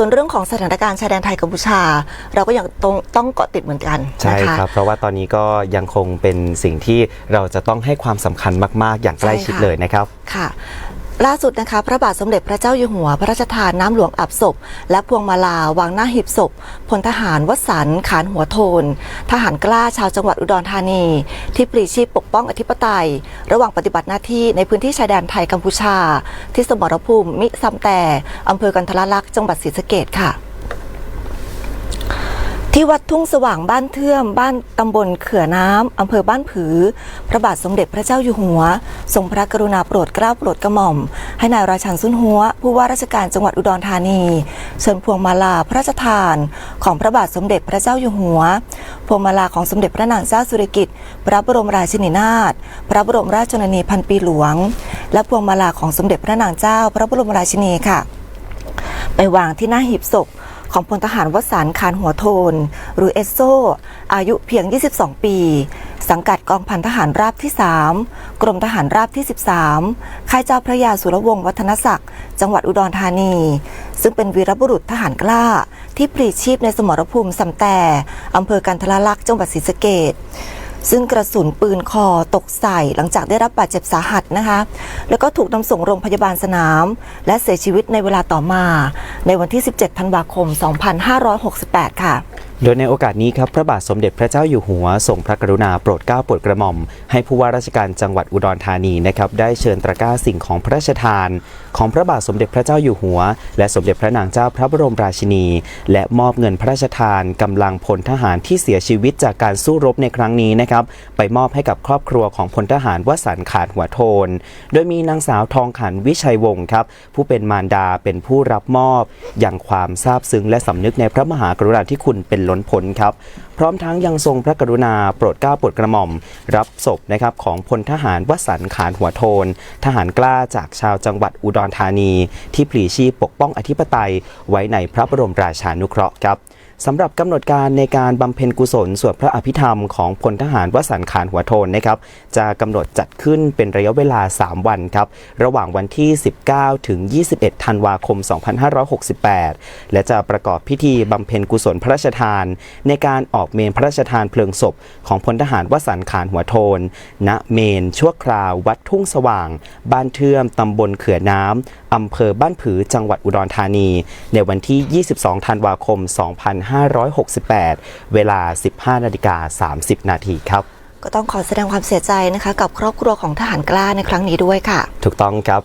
ส่วนเรื่องของสถานการณ์ชายแดนไทยกัมพูชา เราก็ยังต้องต้องเกาะติดเหมือนกันใช่นะคะครับ เพราะว่าตอนนี้ก็ยังคงเป็นสิ่งที่เราจะต้องให้ความสำคัญมาก ๆ อย่างใกล้ชิดใช่ค่ะเลยนะครับค่ะ ล่าสุดนะคะพระบาทสมเด็จพระเจ้าอยู่หัว พระราชทานน้ำหลวงอับศพ และพวงมาลาวางหน้าหีบศพพลทหารวสันขานหัวโทน ทหารกล้าชาวจังหวัดอุดรธานี ที่ปรีชีพปกป้องอธิปไตย ระหว่างปฏิบัติหน้าที่ในพื้นที่ชายแดนไทยกัมพูชา ที่สมรภูมิมิซัมแต่อำเภอกันทรลักษณ์จังหวัดศรีสะเกดค่ะ ที่วัดทุ่งสว่างบ้านเทื่อมบ้านตำบลเขื่อน้ำอำเภอบ้านผือ พระบาทสมเด็จพระเจ้าอยู่หัว ทรงพระกรุณาโปรดเกล้าโปรดกระหม่อม ให้นายราชันสุนหัว ผู้ว่าราชการจังหวัดอุดรธานีเชิญพวงมาลาพระราชทาน ของพระบาทสมเด็จพระเจ้าอยู่หัว พวงมาลาของสมเด็จพระนางเจ้าสุริกิติ์พระบรมราชินีนาถพระบรมราชชนนีพันปีหลวง และพวงมาลาของสมเด็จพระนางเจ้า พระบรมราชินีค่ะ ไปวางที่หน้าหีบศพ ของพลทหารวสันคานหัวโทน หรือเอสโซ อายุเพียง 22 ปี สังกัดกองพันทหารราบที่ 3 กรมทหารราบที่ 13 ค่ายเจ้าพระยาสุรวงศ์วัฒนศักดิ์ จังหวัดอุดรธานี ซึ่งเป็นวีรบุรุษทหารกล้า ที่ปลีชีพในสมรภูมิสำแต่อำเภอกันทรลักษ์จังหวัดศรีสะเกษซึ่งกระสุนปืนคอตกใส่หลังจากได้รับบาดเจ็บสาหัสนะคะ แล้วก็ถูกนำส่งโรงพยาบาลสนาม และเสียชีวิตในเวลาต่อมา ในวันที่ 17 ธันวาคม 2568 ค่ะ โดยในโอกาสนี้ครับพระบาทสมเด็จพระเจ้าอยู่หัวทรงพระกรุณาโปรดเกล้าโปรดกระหม่อม ให้ผู้ว่าราชการจังหวัดอุดรธานีนะครับได้เชิญตะกร้าสิ่งของพระราชทาน ของพระบาทสมเด็จพระเจ้าอยู่หัว และสมเด็จพระนางเจ้าพระบรมราชินี และมอบเงินพระราชทานกำลังพลทหารที่เสียชีวิตจากการสู้รบในครั้งนี้นะครับไปมอบให้กับครอบครัวของพลทหารวสันขาดหัวโทน โดยมีนางสาวทองขันวิชัยวงศ์ครับผู้เป็นมารดาเป็นผู้รับมอบ อย่างความซาบซึ้งและสำนึกในพระมหากรุณาธิคุณเป็นล้นพ้นครับ พร้อมทั้งยังทรงพระกรุณาโปรดเกล้าโปรดกระหม่อม รับศพนะครับของพลทหารวสันต์ขานหัวโทน ทหารกล้าจากชาวจังหวัดอุดรธานี ที่ปลีชีพปกป้องอธิปไตยไว้ในพระบรมราชานุเคราะห์ครับ สำหรับกำหนดการในการบำเพ็ญกุศลสวดพระอภิธรรมของพลทหารวสันขานหัวโทนนะครับจะกำหนดจัดขึ้นเป็นระยะเวลา 3 วันครับระหว่างวันที่ 19 ถึง 21 ธันวาคม 2568 และจะประกอบพิธีบำเพ็ญกุศลพระราชทาน ในการออกเมนพระราชทานเพลิงศพ ของพลทหารวสันขานหัวโทน ณเมน ชั่วคราว วัดทุ่งสว่าง บ้านเทื่อมตำบลเขื่อน้ำอำเภอบ้านผือจังหวัดอุดรธานี ในวันที่ 22 ธันวาคม2568 เวลา 15นาฬิกา30 นาทีครับก็ต้องขอแสดงความเสียใจนะคะ กับครอบครัวของทหารกล้าในครั้งนี้ด้วยค่ะ ถูกต้องครับ